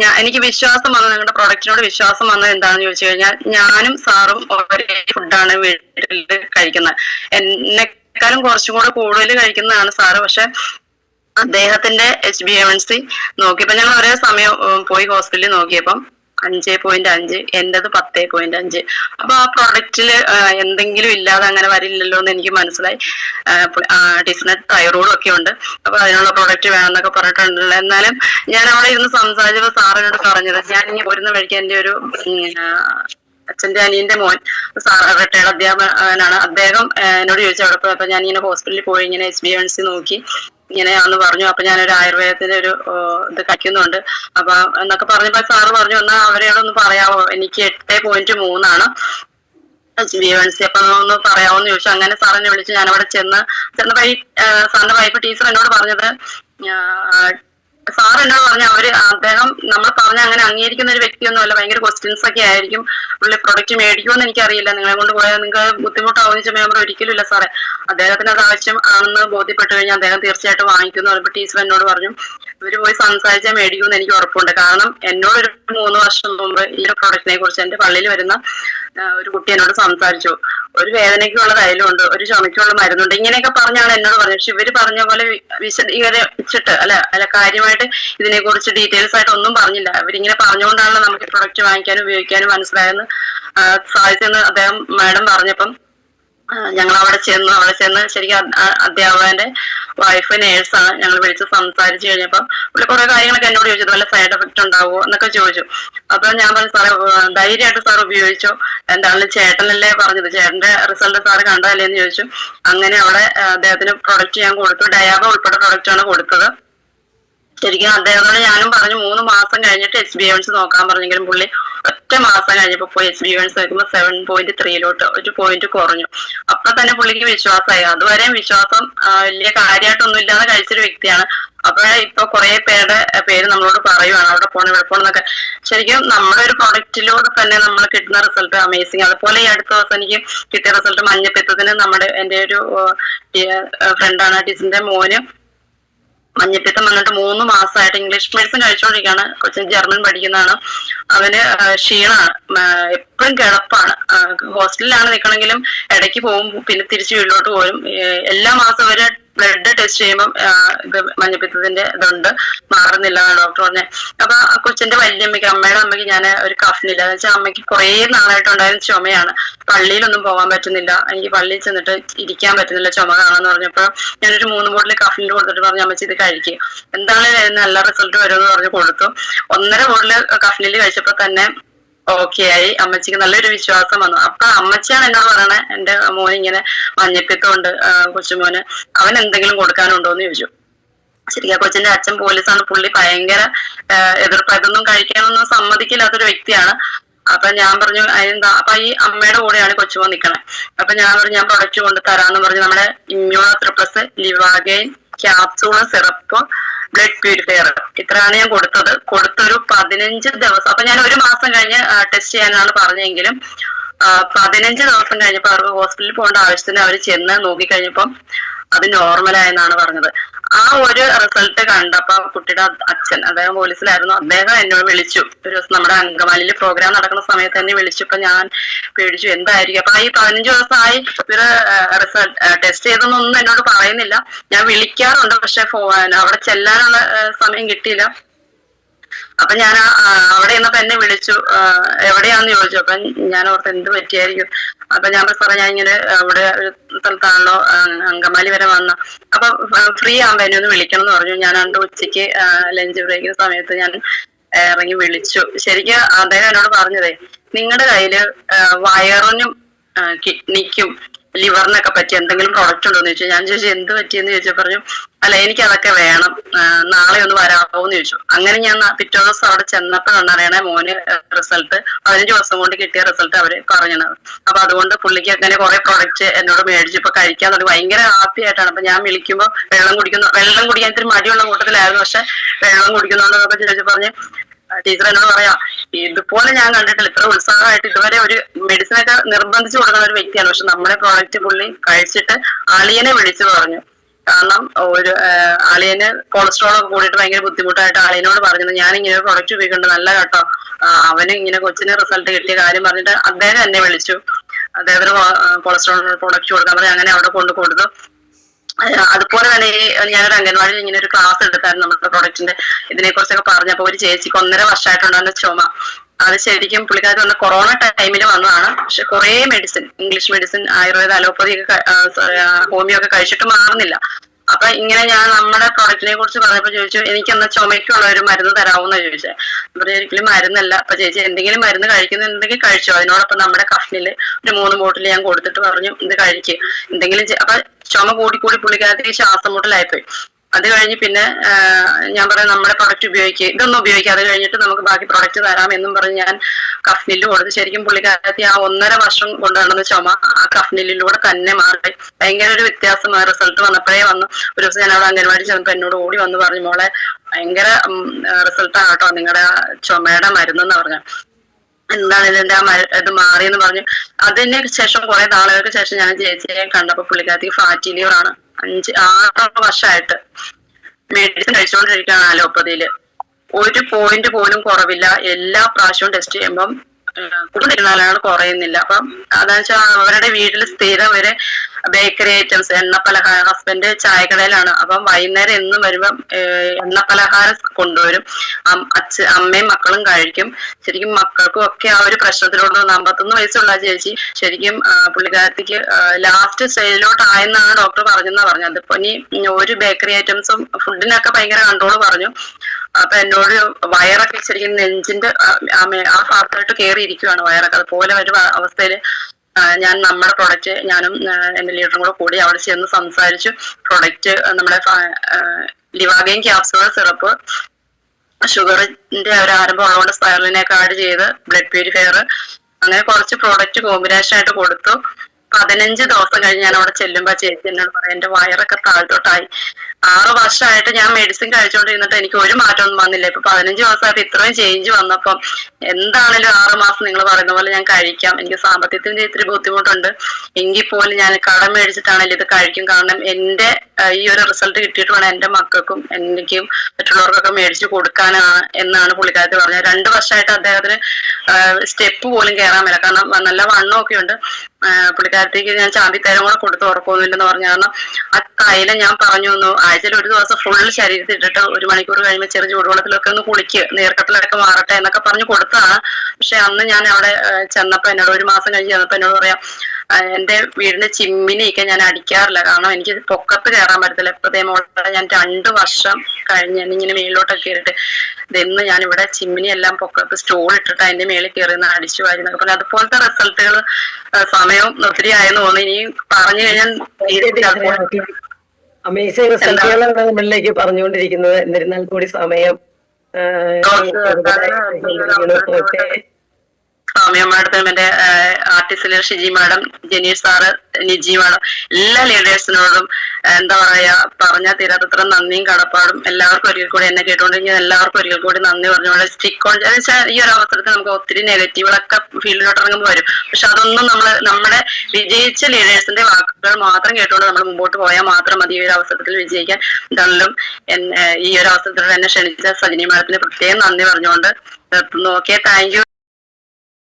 ഞാൻ എനിക്ക് വിശ്വാസം വന്നത് നിങ്ങളുടെ പ്രൊഡക്റ്റിനോട് വിശ്വാസം വന്നത് എന്താണെന്ന് ചോദിച്ചു കഴിഞ്ഞാൽ ഞാനും സാറും ഒരേ ഫുഡാണ് വീട്ടിൽ കഴിക്കുന്നത്. എന്നെക്കാളും കുറച്ചും കൂടെ കൂടുതൽ കഴിക്കുന്നതാണ് സാറ് പക്ഷെ അദ്ദേഹത്തിന്റെ എച്ച് ബി എൻ സി നോക്കിയപ്പോ ഞങ്ങൾ ഒരേ സമയം പോയി ഹോസ്പിറ്റലിൽ നോക്കിയപ്പം അഞ്ച് പോയിന്റ് അഞ്ച് എന്റേത് പത്തേ പോയിന്റ് അഞ്ച്. അപ്പൊ ആ പ്രൊഡക്റ്റിൽ എന്തെങ്കിലും ഇല്ലാതെ അങ്ങനെ വരില്ലല്ലോ എന്ന് എനിക്ക് മനസ്സിലായി. ടീച്ചറിന് തൈറോയിഡും ഒക്കെ ഉണ്ട്. അപ്പൊ അതിനുള്ള പ്രൊഡക്റ്റ് വേണമെന്നൊക്കെ പറഞ്ഞിട്ടുണ്ട്. എന്നാലും ഞാൻ അവിടെ ഇരുന്ന് സംസാരിച്ചപ്പോ സാറിനോട് പറഞ്ഞത് ഞാൻ ഇനി പോരുന്ന വഴിക്ക് എന്റെ ഒരു അച്ഛന്റെ അനിയന്റെ മോൻ സാർ റിട്ടയർഡ് അധ്യാപകനാണ്. അദ്ദേഹം എന്നോട് ചോദിച്ചു അവിടെ പോയപ്പോ ഞാൻ ഇങ്ങനെ ഹോസ്പിറ്റലിൽ പോയി ഇങ്ങനെ എസ് ബി എൻ സി നോക്കി. ഇങ്ങനെയാന്ന് പറഞ്ഞു. അപ്പൊ ഞാനൊരു ആയുർവേദത്തിന്റെ ഒരു ഇത് കഴിക്കുന്നുണ്ട് അപ്പൊ എന്നൊക്കെ പറഞ്ഞപ്പോ സാറ് പറഞ്ഞു എന്നാ അവരോടൊന്ന് പറയാമോ എനിക്ക് എട്ട് പോയിന്റ് മൂന്നാണ്. ബി വൺ സി അപ്പൊ ഒന്ന് ചോദിച്ചു. അങ്ങനെ സാറിനെ വിളിച്ച് ഞാൻ അവിടെ ചെന്ന് ചെന്നപ്പോ ഈ സാറിന്റെ വൈഫ് ടീച്ചർ എന്നോട് പറഞ്ഞത് സാർ എന്നോട് പറഞ്ഞ അവർ അദ്ദേഹം നമ്മൾ പറഞ്ഞ അങ്ങനെ അംഗീകരിക്കുന്ന ഒരു വ്യക്തിയൊന്നുമല്ല ഭയങ്കര ക്വസ്റ്റ്യൻസ് ഒക്കെ ആയിരിക്കും. പുള്ളി പ്രൊഡക്റ്റ് മേടിക്കുമെന്ന് എനിക്കറിയില്ല. നിങ്ങളെ കൊണ്ട് പോയാൽ നിങ്ങൾക്ക് ബുദ്ധിമുട്ടാവുന്ന ചോദിച്ചാൽ ഒരിക്കലും ഇല്ല സാറേ. അദ്ദേഹത്തിന് അത് ആവശ്യം ആണെന്ന് ബോധ്യപ്പെട്ടു കഴിഞ്ഞാൽ അദ്ദേഹം തീർച്ചയായിട്ടും വാങ്ങിക്കുന്നു പറയുമ്പോൾ ടീച്ചർ എന്നോട് പറഞ്ഞു. ഇവർ പോയി സംസാരിച്ചാൽ മേടിക്കുമെന്ന് എനിക്ക് ഉറപ്പുണ്ട്. കാരണം എന്നോട് ഒരു മൂന്ന് വർഷം മുമ്പ് ഈ ഒരു പ്രൊഡക്റ്റിനെ കുറിച്ച് എന്റെ പള്ളിയിൽ വരുന്ന ഒരു കുട്ടി എന്നോട് സംസാരിച്ചു. ഒരു വേദനയ്ക്കുള്ള തൈലമുണ്ട് ഒരു ചുമയ്ക്കുള്ള മരുന്നുണ്ട് ഇങ്ങനെയൊക്കെ പറഞ്ഞാണ് എന്നോട് പറഞ്ഞത്. പക്ഷെ ഇവർ പറഞ്ഞ പോലെ ഇവർ വിശദീകരിച്ചിട്ട് അല്ല അല്ല കാര്യമായിട്ട് ഇതിനെ കുറിച്ച് ഡീറ്റെയിൽസ് ആയിട്ട് ഒന്നും പറഞ്ഞില്ല. അവരിങ്ങനെ പറഞ്ഞുകൊണ്ടാണല്ലോ നമുക്ക് പ്രൊഡക്റ്റ് വാങ്ങിക്കാനും ഉപയോഗിക്കാനും മനസ്സിലായെന്ന് സാധിച്ചെന്ന് അദ്ദേഹം മാഡം പറഞ്ഞപ്പം ഞങ്ങൾ അവിടെ ചെന്നു അവിടെ ചെന്ന് ശരിക്കും അധ്യാപകന്റെ വൈഫ് നേഴ്സാണ് ഞങ്ങൾ വിളിച്ച് സംസാരിച്ചു കഴിഞ്ഞപ്പം പുള്ളി കുറെ കാര്യങ്ങളൊക്കെ എന്നോട് ചോദിച്ചു വല്ല സൈഡ് എഫക്റ്റ് ഉണ്ടാവുമോ എന്നൊക്കെ ചോദിച്ചു. അപ്പൊ ഞാൻ പറഞ്ഞു സാറേ ധൈര്യമായിട്ട് സാർ ഉപയോഗിച്ചു. എന്താണെങ്കിലും ചേട്ടനല്ലേ പറഞ്ഞത്. ചേട്ടന്റെ റിസൾട്ട് സാറ് കണ്ടതല്ലേ എന്ന് ചോദിച്ചു. അങ്ങനെ അവിടെ അദ്ദേഹത്തിന് പ്രൊഡക്റ്റ് ഞാൻ കൊടുത്തു. ഡയാബ ഉൾപ്പെടെ ആണ് കൊടുത്തത്. ശരിക്കും അദ്ദേഹത്തോട് ഞാനും പറഞ്ഞു മൂന്ന് മാസം കഴിഞ്ഞിട്ട് എച്ച് ബി എവൻസ് നോക്കാൻ പറഞ്ഞെങ്കിലും പുള്ളി ഒറ്റ മാസം കഴിഞ്ഞപ്പോ പോയി എച്ച് ബി എവൻസ് നോക്കുമ്പോൾ സെവൻ പോയിന്റ് ത്രീയിലോട്ട് ഒരു പോയിന്റ് കുറഞ്ഞു. അപ്പൊ തന്നെ പുള്ളിക്ക് വിശ്വാസമായി. അതുവരെയും വിശ്വാസം വലിയ കാര്യമായിട്ടൊന്നും ഇല്ലാതെ കഴിച്ചൊരു വ്യക്തിയാണ്. അപ്പോഴേ ഇപ്പൊ കുറെ പേരുടെ പേര് നമ്മളോട് പറയുവാണ് അവിടെ പോണ ഇവിടെ എന്നൊക്കെ. ശരിക്കും നമ്മുടെ ഒരു പ്രൊഡക്റ്റിലൂടെ തന്നെ നമ്മൾ കിട്ടുന്ന റിസൾട്ട് അമേസിങ് അതുപോലെ ഈ അടുത്ത ദിവസം എനിക്ക് കിട്ടിയ റിസൾട്ട് മഞ്ഞപ്പിത്തത്തിന് നമ്മുടെ എന്റെ ഒരു ഫ്രണ്ടാണ് ടീച്ചറിന്റെ മോന് മഞ്ഞപ്പിത്തം വന്നിട്ട് മൂന്ന് മാസമായിട്ട് ഇംഗ്ലീഷ് മെഡിസിൻ കഴിച്ചുകൊണ്ടിരിക്കുകയാണ് കൊച്ചിൻ ജർമ്മൻ പഠിക്കുന്നതാണ്. അവന് ക്ഷീണമാണ് എപ്പോഴും കിടപ്പാണ്. ഹോസ്റ്റലിലാണ് നിൽക്കണമെങ്കിലും ഇടയ്ക്ക് പോകും. പിന്നെ തിരിച്ചു വീട്ടിലോട്ട് പോരും. എല്ലാ മാസവും അവർ ബ്ലഡ് ടെസ്റ്റ് ചെയ്യുമ്പോൾ മഞ്ഞപ്പിത്തത്തിന്റെ ഇതുണ്ട്. മാറുന്നില്ല ഡോക്ടർ പറഞ്ഞത് അപ്പൊ കൊച്ചിന്റെ വല്യമ്മയ്ക്ക് അമ്മയുടെ അമ്മയ്ക്ക് ഞാൻ ഒരു കഫിനില്ല. എന്ന് വെച്ചാൽ അമ്മയ്ക്ക് കുറേ നാളായിട്ടുണ്ടായിരുന്ന ചുമയാണ്. പള്ളിയിലൊന്നും പോകാൻ പറ്റുന്നില്ല. എനിക്ക് പള്ളിയിൽ ചെന്നിട്ട് ഇരിക്കാൻ പറ്റുന്നില്ല ചുമ കാണാന്ന് പറഞ്ഞപ്പോ ഞാനൊരു മൂന്ന് ബോട്ടിൽ കഫനിൽ കൊടുത്തിട്ട് പറഞ്ഞു അമ്മച്ചി ഇത് കഴിക്കുക എന്താണ് നല്ല റിസൾട്ട് വരുമെന്ന് പറഞ്ഞു കൊടുത്തു. ഒന്നര ബോട്ടിൽ കഫിനിൽ കഴിച്ചപ്പോ തന്നെ ഓക്കെ ആയി. അമ്മച്ചിക്ക് നല്ലൊരു വിശ്വാസം വന്നു. അപ്പൊ അമ്മച്ചിയാണ് എന്നോട് പറയണേ? എന്റെ മോൻ ഇങ്ങനെ മഞ്ഞപ്പിത്തമുണ്ട്. കൊച്ചുമോന്. അവൻ എന്തെങ്കിലും കൊടുക്കാനുണ്ടോ എന്ന് ചോദിച്ചു. ശരിക്കാ കൊച്ചിന്റെ അച്ഛൻ പോലീസാണ്. പുള്ളി ഭയങ്കര ആഹ് എതിർപ്പ് ഇതൊന്നും കഴിക്കാനൊന്നും സമ്മതിക്കില്ലാത്തൊരു വ്യക്തിയാണ്. അപ്പൊ ഞാൻ പറഞ്ഞു അതിനെന്താ അപ്പൊ ഈ അമ്മയുടെ കൂടെയാണ് കൊച്ചുമോൻ നിക്കണേ. അപ്പൊ ഞാൻ പറഞ്ഞു ഞാൻ പ്രൊഡക്റ്റ് കൊണ്ട് തരാന്ന് പറഞ്ഞു. നമ്മുടെ ഇമ്മ്യൂണോ ത്രിപ്ലസ് ലിവാഗൈൻ ക്യാപ്സൂൾ സിറപ്പ് ബ്ലഡ് പ്യൂരിഫയർ ഇത്രയാണ് ഞാൻ കൊടുത്തത്. കൊടുത്തൊരു പതിനഞ്ച് ദിവസം. അപ്പൊ ഞാൻ ഒരു മാസം കഴിഞ്ഞ് ടെസ്റ്റ് ചെയ്യാനാണ് പറഞ്ഞെങ്കിലും പതിനഞ്ച് ദിവസം കഴിഞ്ഞപ്പോ അവർക്ക് ഹോസ്പിറ്റലിൽ പോകേണ്ട ആവശ്യത്തിന് അവർ ചെന്ന് നോക്കിക്കഴിഞ്ഞപ്പം അത് നോർമലായെന്നാണ് പറഞ്ഞത്. ആ ഒരു റിസൾട്ട് കണ്ടപ്പോ കുട്ടിയുടെ അച്ഛൻ അദ്ദേഹം പോലീസിലായിരുന്നു. അദ്ദേഹം എന്നോട് വിളിച്ചു. ഒരു ദിവസം നമ്മുടെ അങ്കമാലിയിൽ പ്രോഗ്രാം നടക്കുന്ന സമയത്ത് തന്നെ വിളിച്ചപ്പോ ഞാൻ പേടിച്ചു എന്തായിരിക്കും? അപ്പൊ ഈ പതിനഞ്ച് ദിവസമായി ഇവർ റിസൾട്ട് ടെസ്റ്റ് ചെയ്തെന്നൊന്നും എന്നോട് പറയുന്നില്ല. ഞാൻ വിളിക്കാറുണ്ട് പക്ഷെ അവിടെ ചെല്ലാനുള്ള സമയം കിട്ടിയില്ല. അപ്പൊ ഞാൻ അവിടെ നിന്നപ്പോ എന്നെ വിളിച്ചു. എവിടെയാന്ന് ചോദിച്ചു. അപ്പൊ ഞാൻ ഓർത്ത് എന്ത് പറ്റിയായിരിക്കും. അപ്പൊ ഞാൻ പറഞ്ഞു, ഞാൻ ഇങ്ങനെ അവിടെ ഒരു സ്ഥലത്താണല്ലോ അങ്കമാലി വരെ വന്ന. അപ്പൊ ഫ്രീ ആകുമ്പോ എന്നെ ഒന്ന് വിളിക്കണം എന്ന് പറഞ്ഞു. ഞാൻ അണ്ട് ഉച്ചയ്ക്ക് ലഞ്ച് ബ്രേക്കിന് സമയത്ത് ഞാൻ ഇറങ്ങി വിളിച്ചു. ശരിക്കും അദ്ദേഹം എന്നോട് പറഞ്ഞതേ നിങ്ങളുടെ കയ്യിൽ വയറിനും കിഡ്നിക്കും ലിവറിനൊക്കെ പറ്റി എന്തെങ്കിലും പ്രോഡക്റ്റ് ഉണ്ടോ എന്ന് ചോദിച്ചു. ഞാൻ ചോദിച്ചു എന്ത് പറ്റിയെന്ന്? ചോദിച്ചു പറഞ്ഞു അല്ല എനിക്ക് അതൊക്കെ വേണം നാളെ ഒന്ന് വരാമോ എന്ന് ചോദിച്ചു. അങ്ങനെ ഞാൻ പിറ്റേ ദിവസം അവിടെ ചെന്നപ്പോഴാണ് അറിയണേ മോന് റിസൾട്ട് പതിനഞ്ച് ദിവസം കൊണ്ട് കിട്ടിയ റിസൾട്ട് അവർ പറഞ്ഞത്. അപ്പൊ അതുകൊണ്ട് പുള്ളിക്ക് അങ്ങനെ കുറെ പ്രൊഡക്റ്റ് എന്നോട് മേടിച്ചു. ഇപ്പൊ കഴിക്കാൻ തുടങ്ങി. ഭയങ്കര ഹാപ്പി ആയിട്ടാണ്. അപ്പൊ ഞാൻ വിളിക്കുമ്പോ വെള്ളം കുടിക്കുന്നു വെള്ളം കുടിക്കാൻ ഇത്തിരി മടിയുള്ള കൂട്ടത്തിലായിരുന്നു. പക്ഷെ വെള്ളം കുടിക്കുന്നുണ്ടൊക്കെ ചോദിച്ചു പറഞ്ഞ് ടീച്ചർ എന്നോട് പറയാ ഇതുപോലെ ഞാൻ കണ്ടിട്ടില്ല. ഇത്ര ഉത്സാഹമായിട്ട് ഇതുവരെ ഒരു മെഡിസിനൊക്കെ നിർബന്ധിച്ചു കൊടുക്കുന്ന ഒരു വ്യക്തിയാണ്. പക്ഷെ നമ്മുടെ പ്രോഡക്റ്റ് പുള്ളി കഴിച്ചിട്ട് അളിയനെ വിളിച്ചു പറഞ്ഞു. കാരണം ഒരു അളിയന് കൊളസ്ട്രോൾ ഒക്കെ കൂടിയിട്ട് ഭയങ്കര ബുദ്ധിമുട്ടായിട്ട് അളിയനോട് പറഞ്ഞത് ഞാൻ ഇങ്ങനെ ഒരു പ്രൊഡക്റ്റ് ഉപയോഗിക്കുന്നുണ്ട് നല്ല കേട്ടോ അവന് ഇങ്ങനെ കൊച്ചിന് റിസൾട്ട് കിട്ടിയ കാര്യം പറഞ്ഞിട്ട് അദ്ദേഹം എന്നെ വിളിച്ചു. അദ്ദേഹത്തിന് കൊളസ്ട്രോൾ പ്രൊഡക്റ്റ് കൊടുക്കാൻ പറഞ്ഞു. അങ്ങനെ അവിടെ കൊണ്ട് കൊടുത്തു. അതുപോലെ തന്നെ ഈ ഞാനൊരു അംഗൻവാടിയിൽ ഇങ്ങനെ ഒരു ക്ലാസ് എടുത്തായിരുന്നു നമ്മുടെ പ്രൊഡക്റ്റിന്റെ ഇതിനെ കുറിച്ചൊക്കെ പറഞ്ഞപ്പോ ഒരു ചേച്ചിക്ക് ഒന്നര വർഷമായിട്ടുണ്ടായിരുന്ന ചുമ. അത് ശരിക്കും പുള്ളിക്കാരി വന്ന കൊറോണ ടൈമിൽ വന്നതാണ്. പക്ഷെ കുറെ medicine English medicine Ayurveda allopathy ഒക്കെ ഹോമിയോ ഒക്കെ കഴിച്ചിട്ട് മാറുന്നില്ല. അപ്പൊ ഇങ്ങനെ ഞാൻ നമ്മുടെ പ്രൊഡക്റ്റിനെ കുറിച്ച് പറഞ്ഞപ്പോ ചോദിച്ചു എനിക്ക് എന്നാ ചുമയ്ക്കുള്ള ഒരു മരുന്ന് തരാമെന്ന് ചോദിച്ചത് അപ്പൊ ഒരിക്കലും മരുന്നല്ല. അപ്പൊ ചേച്ചി എന്തെങ്കിലും മരുന്ന് കഴിക്കുന്നുണ്ടെങ്കിൽ കഴിച്ചോ? അതിനോടൊപ്പം നമ്മുടെ കഫ്നിൽ ഒരു മൂന്ന് ബോട്ടിൽ ഞാൻ കൊടുത്തിട്ട് പറഞ്ഞു ഇത് കഴിക്കും. എന്തെങ്കിലും അപ്പൊ ചുമ കൂടി കൂടി പുള്ളിക്കാരത്തേക്ക് ശ്വാസം മുട്ടലായിപ്പോയി. അത് കഴിഞ്ഞ് പിന്നെ ഞാൻ പറയാം നമ്മുടെ പ്രൊഡക്റ്റ് ഉപയോഗിക്കുക ഇതൊന്നും ഉപയോഗിക്കുക അത് കഴിഞ്ഞിട്ട് നമുക്ക് ബാക്കി പ്രൊഡക്റ്റ് തരാം എന്നും പറഞ്ഞ് ഞാൻ കഫ്നിൽ കൊടുത്ത് ശരിക്കും പുള്ളിക്കാരത്തി ആ ഒന്നര വർഷം കൊണ്ട് നടന്ന ചുമ ആ കഫ്നിലൂടെ തന്നെ മാറി. ഭയങ്കര ഒരു വ്യത്യാസം റിസൾട്ട് വന്നപ്പോഴേ വന്നു. ഒരു ദിവസം ഞാൻ അവിടെ അംഗൻവാടി ചെന്നപ്പോ എന്നോട് ഓടി വന്ന് പറഞ്ഞു മോളെ ഭയങ്കര റിസൾട്ടാണ് കേട്ടോ നിങ്ങളുടെ ചുമയുടെ മരുന്നെന്ന് പറഞ്ഞു. എന്താണ് ഇതിന്റെ ആ ഇത് മാറിയെന്ന് പറഞ്ഞു. അതിന് ശേഷം കുറെ നാളുകൾക്ക് ശേഷം ഞാൻ ചേച്ചിയെ കണ്ടപ്പോ പുള്ളിക്കാരത്തിക്ക് ഫാറ്റി ലിവർ ആണ്. അഞ്ച് ആറ് വർഷമായിട്ട് മെഡിസിൻ കഴിച്ചുകൊണ്ടിരിക്കുകയാണ് അലോപ്പതിയിൽ. ഒരു പോയിന്റ് പോലും കുറവില്ല. എല്ലാ പ്രാവശ്യവും ടെസ്റ്റ് ചെയ്യുമ്പം കൂടുതലിരുന്നാലാണ് കുറയുന്നില്ല. അപ്പം അതാ വെച്ചാൽ അവരുടെ വീട്ടിൽ സ്ഥിരം വരെ ബേക്കറി ഐറ്റംസ് എണ്ണ പലഹാരം ഹസ്ബൻഡ് ചായക്കടയിലാണ്. അപ്പം വൈകുന്നേരം എന്നും വരുമ്പം എണ്ണപ്പലഹാരം എണ്ണ പലഹാരം കൊണ്ടുവരും അച്ഛ അമ്മയും മക്കളും കഴിക്കും. ശരിക്കും മക്കൾക്കും ഒക്കെ ആ ഒരു പ്രശ്നത്തിലോട്ട് അമ്പത്തൊന്ന് വയസ്സുള്ള ചേച്ചി ശരിക്കും പുള്ളിക്കാരത്തിക്ക് ലാസ്റ്റ് സ്റ്റേജിലോട്ട് ആയെന്നാണ് ഡോക്ടർ പറഞ്ഞെന്നാ പറഞ്ഞത്. അതിപ്പോ ഇനി ഒരു ബേക്കറി ഐറ്റംസും ഫുഡിനൊക്കെ ഭയങ്കര കൺട്രോൾ പറഞ്ഞു. അപ്പൊ എന്നോട് വയറൊക്കെ ശരിക്കും നെഞ്ചിന്റെ ആ, ഭാഗത്തായിട്ട് മേ- ആ ഭാഗത്തോട്ട് കയറി ഇരിക്കുവാണ് വയറൊക്കെ. അതുപോലെ ഒരു അവസ്ഥയിൽ ഞാൻ നമ്മുടെ പ്രൊഡക്റ്റ് ഞാനും എന്റെ ലീഡറും കൂടെ കൂടി അവിടെ ചെന്ന് സംസാരിച്ചു. പ്രൊഡക്റ്റ് നമ്മുടെ ലിവാഗൈൻ ക്യാപ്സുകൾ സിറപ്പ് ഷുഗറിന്റെ ഒരു ആരംഭം ഉള്ളതുകൊണ്ട് സ്പൈറലിനൊക്കെ ആഡ് ചെയ്ത് ബ്ലഡ് പ്യൂരിഫയർ അങ്ങനെ കുറച്ച് പ്രോഡക്റ്റ് കോമ്പിനേഷൻ ആയിട്ട് കൊടുത്തു. പതിനഞ്ച് ദിവസം കഴിഞ്ഞ് ഞാൻ അവിടെ ചെല്ലുമ്പോ ആ ചേച്ചി എന്നോട് പറയാം എന്റെ വയറൊക്കെ താഴ്ത്തോട്ടായി ആറ് വർഷമായിട്ട് ഞാൻ മെഡിസിൻ കഴിച്ചുകൊണ്ടിരുന്നിട്ട് എനിക്ക് ഒരു മാറ്റമൊന്നും വന്നില്ല. ഇപ്പൊ പതിനഞ്ച് മാസമായിട്ട് ഇത്രയും ചേഞ്ച് വന്നപ്പം എന്താണേലും ആറ് മാസം നിങ്ങൾ പറയുന്ന പോലെ ഞാൻ കഴിക്കാം. എനിക്ക് സാമ്പത്തികത്തിന്റെ ഇത്തിരി ബുദ്ധിമുട്ടുണ്ട്. എങ്കിൽ പോലും ഞാൻ കടം മേടിച്ചിട്ടാണെങ്കിലും ഇത് കഴിക്കും. കാരണം എന്റെ ഈ ഒരു റിസൾട്ട് കിട്ടിയിട്ട് വേണം എന്റെ മക്കൾക്കും എനിക്കും മറ്റുള്ളവർക്കൊക്കെ മേടിച്ചു കൊടുക്കാനാണ് എന്നാണ് പുള്ളിക്കാരത്തിൽ പറഞ്ഞത്. രണ്ട് വർഷമായിട്ട് അദ്ദേഹത്തിന് സ്റ്റെപ്പ് പോലും കയറാൻ വരാം കാരണം നല്ല വണ്ണമൊക്കെ ഉണ്ട്. പുള്ളിക്കാരത്തേക്ക് ഞാൻ ചാമ്പിത്തരം കൂടെ കൊടുത്ത് ഉറക്കൊന്നുമില്ലെന്ന് പറഞ്ഞു. കാരണം ആ തൈലം ഞാൻ പറഞ്ഞു തന്നു ആഴ്ചയിൽ ഒരു ദിവസം ഫുൾ ശരീരത്തിൽ ഇട്ടിട്ട് ഒരു മണിക്കൂർ കഴിയുമ്പോൾ ചെറിയ ചൂടുവെള്ളത്തിലൊക്കെ ഒന്ന് കുളിക്ക് നീർക്കെട്ടിലൊക്കെ മാറട്ടെ എന്നൊക്കെ പറഞ്ഞ് കൊടുത്തതാണ്. പക്ഷെ അന്ന് ഞാൻ അവിടെ ചെന്നപ്പോ എന്നോട് ഒരു മാസം കഴിഞ്ഞ് ചെന്നപ്പോ എന്നോട് പറയാം എന്റെ വീടിന്റെ ചിമ്മിനെയൊക്കെ ഞാൻ അടിക്കാറില്ല. കാരണം എനിക്ക് പൊക്കത്ത് കയറാൻ പറ്റത്തില്ല. എപ്പോഴത്തേ മോളെ ഞാൻ രണ്ടു വർഷം കഴിഞ്ഞ് ഇങ്ങനെ മേളിലോട്ടൊക്കെ കയറിയിട്ട് ഇതെന്ന് ഞാൻ ഇവിടെ ചിമ്മിനി എല്ലാം പൊക്കത്ത് സ്റ്റോൾ ഇട്ടിട്ട് അതിന്റെ മേളിൽ കയറി നിന്ന് അടിച്ചു വാരി എന്നൊക്കെ പറഞ്ഞു. അതുപോലത്തെ റിസൾട്ടുകൾ സമയവും ഒത്തിരി ആയെന്ന് തോന്നുന്നു. ഇനി പറഞ്ഞു കഴിഞ്ഞാൽ അമേസിംഗ് റിസൾട്ടുകളാണ് നമ്മളിലേക്ക് പറഞ്ഞുകൊണ്ടിരിക്കുന്നത്. എന്നിരുന്നാൽ കൂടി സമയം ഒക്കെ സൗമ്യ മാഡത്തിനും എന്റെ ആർട്ടിസ്റ്റിലെ Shiji madam Janish sir Niji madam എല്ലാ ലീഡേഴ്സിനോടും എന്താ പറയാ പറഞ്ഞാൽ തീരാത്തത്ര നന്ദിയും കടപ്പാടും എല്ലാവർക്കും ഒരിക്കൽ കൂടി എന്നെ കേട്ടുകൊണ്ടിരിക്കുന്ന എല്ലാവർക്കും ഒരിക്കൽ കൂടി നന്ദി പറഞ്ഞുകൊണ്ട് സ്റ്റിക്ക് ഓൺ വെച്ചാൽ ഈ ഒരു അവസരത്തിൽ നമുക്ക് ഒത്തിരി നെഗറ്റീവുകളൊക്കെ ഫീൽഡിലോട്ട് ഇറങ്ങുമ്പോൾ വരും. പക്ഷെ അതൊന്നും നമ്മൾ നമ്മുടെ വിജയിച്ച ലീഡേഴ്സിന്റെ വാക്കുകൾ മാത്രം കേട്ടുകൊണ്ട് നമ്മൾ മുമ്പോട്ട് പോയാൽ മാത്രം മതി ഈ ഒരു അവസരത്തിൽ വിജയിക്കാൻ. എന്താണെങ്കിലും എന്നെ ഈ ഒരു അവസരത്തിൽ എന്നെ ക്ഷണിച്ച സജിനി മാഡത്തിന് പ്രത്യേകം നന്ദി പറഞ്ഞുകൊണ്ട് നിർത്തുന്നു. Okay thank